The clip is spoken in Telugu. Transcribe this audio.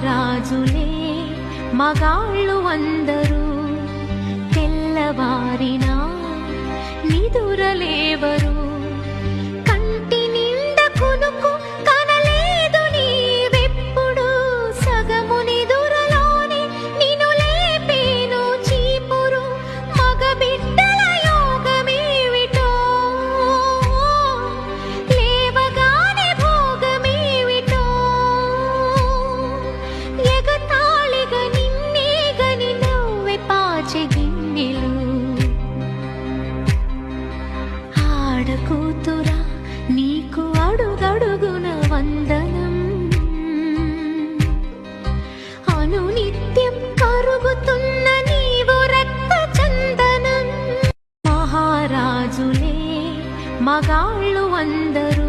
రాజులే మగాళ్ళు అందరూ తెల్లవారినా నిదురలేవరు ఆడకూతురా నీకు అడుగడుగున వందనం. అనునిత్యం కరుగుతున్న నీవు రక్త చందనం. మహారాజులే మగాళ్ళు అందరూ